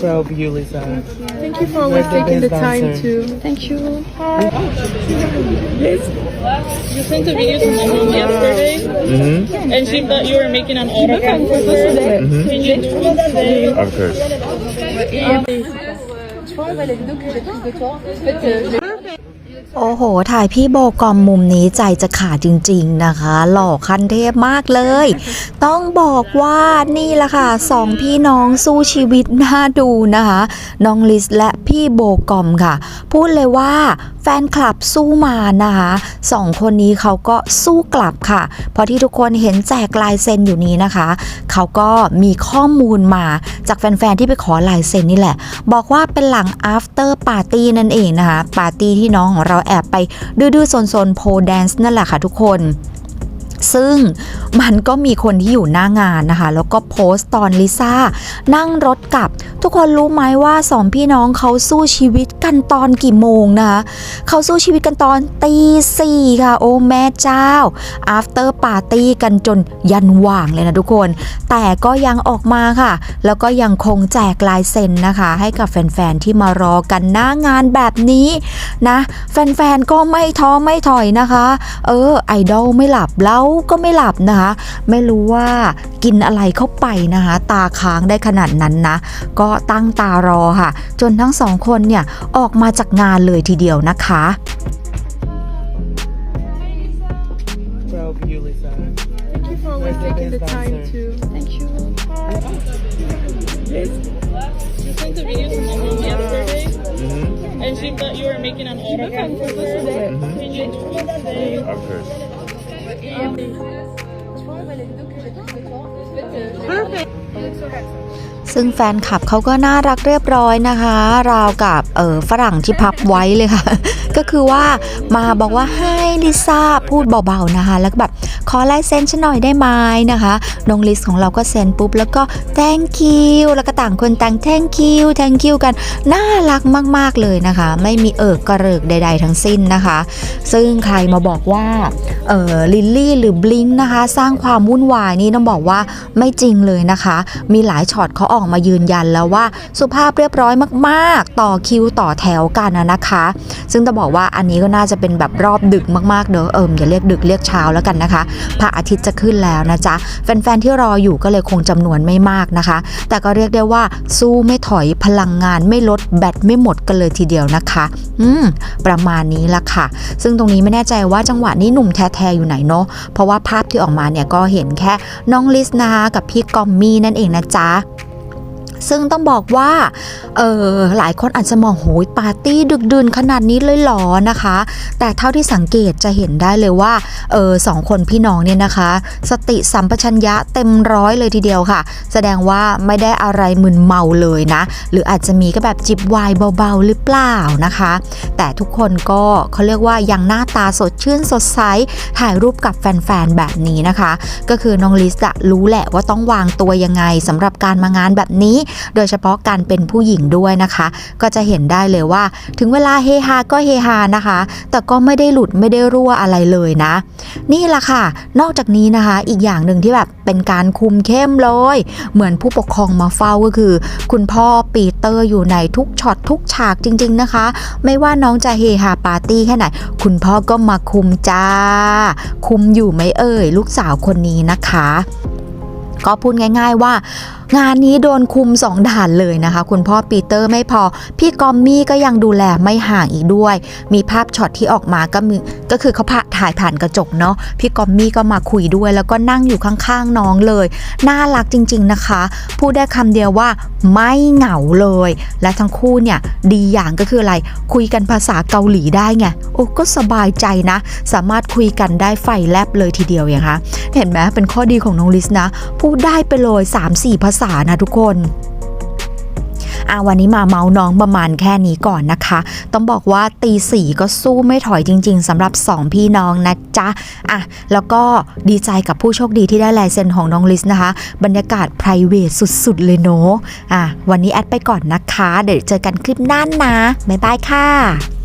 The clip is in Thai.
Probe you, Thank you for always taking the time dancer. to. Thank you. You sent a video to my mom yesterday, Mm-hmm. and she thought you were making an autograph for her. Can you do it today? Of course. Tu vois, la vidéo que j'ai prise de toi. En fait, euh, je l'ai โอ้โห ถ่ายพี่โบกอมมุมนี้ใจจะขาดจริง ๆนะคะ หล่อคันเทพมากเลย ต้องบอกว่านี่แหละค่ะสองพี่น้องสู้ชีวิตน่าดูนะคะ น้องลิสและ พี่โบกอมค่ะ พูดเลยว่าแฟนคลับสู้มานะคะสองคนนี้เขาก็สู้กลับค่ะ เพราะที่ทุกคนเห็นแจกลายเซ็นอยู่นี้นะคะ เขาก็มีข้อมูลมาจากแฟน ๆ ที่ไปขอลายเซ็นนี่แหละ บอกว่าเป็นหลัง after party นั่นเองนะคะ ปาร์ตี้ที่น้องของเราแอบไปดื้อๆโซนๆโพแดนซ์นั่นแหละค่ะทุกคน ซึ่งมันก็มีคนที่อยู่หน้างานนะคะ แล้วก็โพสต์ตอนลิซ่านั่งรถกลับ ทุกคนรู้ไหมว่าสองพี่น้องเขาสู้ชีวิตกันตอนกี่โมงนะคะเขาสู้ชีวิตกันตอนตีสี่ค่ะ โอ้แม่เจ้า after party กันจนยันหว่างเลยนะทุกคน แต่ก็ยังออกมาค่ะ แล้วก็ยังคงแจกลายเซ็นนะคะ ให้กับแฟนๆที่มารอกันหน้างานแบบนี้นะ แฟนๆก็ไม่ท้อไม่ถอยนะคะ เออไอดอลไม่หลับเราก็ไม่หลับนะคะ ไม่รู้ว่ากินอะไรเข้าไปนะคะ ตาค้างได้ขนาดนั้นนะ ก็ตั้งตารอค่ะ จนทั้งสองคนเนี่ย ออกมาจากงานเลยทีเดียวนะคะ Probe you, Lisa. Thank you for always You're the taking the best time dancer. to. Thank you. You sent a video to my mom yesterday, Mm-hmm. and she thought you were making an autograph for her. Can you do it today? Of course. Tu vois, la vidéo que j'ai prise de toi. En fait, euh, je l'ai ซึ่งแฟนคลับเขาก็น่ารักเรียบร้อยนะคะ ราวกับเออฝรั่งที่พับไว้เลยค่ะ ก็คือว่ามาบอกว่าให้ลิซ่าพูดเบาๆนะคะ แล้วก็แบบ ขอลายเซ็นฉันหน่อยได้ไหมนะคะน้องลิสของเราก็เซ็นปุ๊บแล้วก็ thank you แล้วก็ต่างคนต่าง thank you thank you กันน่ารักมาก ๆ เลยนะคะ ไม่มีเอิกกระเริกใด ๆ ทั้งสิ้นนะคะ ซึ่งใครมาบอกว่าเออลิลลี่หรือบลิงนะคะ สร้างความวุ่นวายนี่ต้องบอกว่าไม่จริงเลยนะคะ มีหลายช็อตเขาออกมายืนยันแล้วว่าสุภาพเรียบร้อยมาก ๆ ต่อคิวต่อแถวกันนะนะคะ ซึ่งจะบอกว่าอันนี้ก็น่าจะเป็นแบบรอบดึกมากๆเด้อเอิมอย่าเรียกดึกเรียกเช้าแล้วกันนะคะพระอาทิตย์จะขึ้นแล้วนะจ๊ะ แฟนๆที่รออยู่ก็เลยคงจำนวนไม่มากนะคะ แต่ก็เรียกได้ว่าสู้ไม่ถอยพลังงานไม่ลดแบตไม่หมดกันเลยทีเดียวนะคะ อืม ประมาณนี้ละค่ะ ซึ่งตรงนี้ไม่แน่ใจว่าจังหวะนี้หนุ่มแท้ๆอยู่ไหนเนาะเพราะว่าภาพที่ออกมาเนี่ยก็เห็นแค่น้องลิสนะคะกับพี่กอมมี่นั่นเองนะจ๊ะ ซึ่งต้องบอกว่าเออหลายคนอาจจะมองโหยปาร์ตี้ดึกดื่นขนาดนี้เลยหรอนะคะ แต่เท่าที่สังเกตจะเห็นได้เลยว่าเออสองคนพี่น้องเนี่ยนะคะ สติสัมปชัญญะเต็มร้อยเลยทีเดียวค่ะ แสดงว่าไม่ได้อะไรมึนเมาเลยนะ หรืออาจจะมีก็แบบจิบไวน์เบาๆหรือเปล่านะคะ แต่ทุกคนก็เขาเรียกว่ายังหน้าตาสดชื่นสดใสถ่ายรูปกับแฟนๆแบบนี้นะคะ ก็คือน้องลิสอะรู้แหละว่าต้องวางตัวยังไงสำหรับการมางานแบบนี้โดยเฉพาะการเป็นผู้หญิงด้วยนะคะ ก็จะเห็นได้เลยว่า ถึงเวลาเฮฮาก็เฮฮานะคะ แต่ก็ไม่ได้หลุดไม่ได้รั่วอะไรเลยนะ นี่แหละค่ะ นอกจากนี้นะคะอีกอย่างหนึ่งที่แบบเป็นการคุมเข้มเลย เหมือนผู้ปกครองมาเฝ้าก็คือ คุณพ่อปีเตอร์อยู่ในทุกช็อตทุกฉากจริง ๆนะคะ ไม่ว่าน้องจะเฮฮาปาร์ตี้แค่ไหน คุณพ่อก็มาคุมจ้า คุมอยู่ไหมเอ่ย ลูกสาวคนนี้นะคะ ก็พูดง่าย ๆว่า งานนี้โดนคุมสองด่านเลยนะคะ คุณพ่อปีเตอร์ไม่พอ พี่กอมมี่ก็ยังดูแลไม่ห่างอีกด้วย มีภาพช็อตที่ออกมาก็มีก็คือเขาพาถ่ายผ่านกระจกเนาะพี่กอมมี่ก็มาคุยด้วย แล้วก็นั่งอยู่ข้างๆน้องเลย น่ารักจริง ๆนะคะ พูดได้คำเดียวว่าไม่เหงาเลย และทั้งคู่เนี่ยดีอย่างก็คืออะไรคุยกันภาษาเกาหลีได้ไงโอ้ก็สบายใจนะ สามารถคุยกันได้ไฟแลบเลยทีเดียวอย่างคะเห็นไหมเป็นข้อดีของน้องลิสนะพูดได้ไปเลย 3-4 ภาษานะทุกคนอะวันนี้มาเมาน้องประมาณแค่นี้ก่อนนะคะ ต้องบอกว่าตีสี่ก็สู้ไม่ถอยจริง ๆสำหรับ 2 พี่น้องนะจ๊ะอะแล้วก็ดีใจกับผู้โชคดีที่ได้ลายเซ็นของน้องลิสนะคะ บรรยากาศ p r i v a t สุดๆ เลยเนาะอะวันนี้แอดไปก่อนนะคะ เดี๋ยวเจอกันคลิปหน้านะ บ๊ายบายค่ะ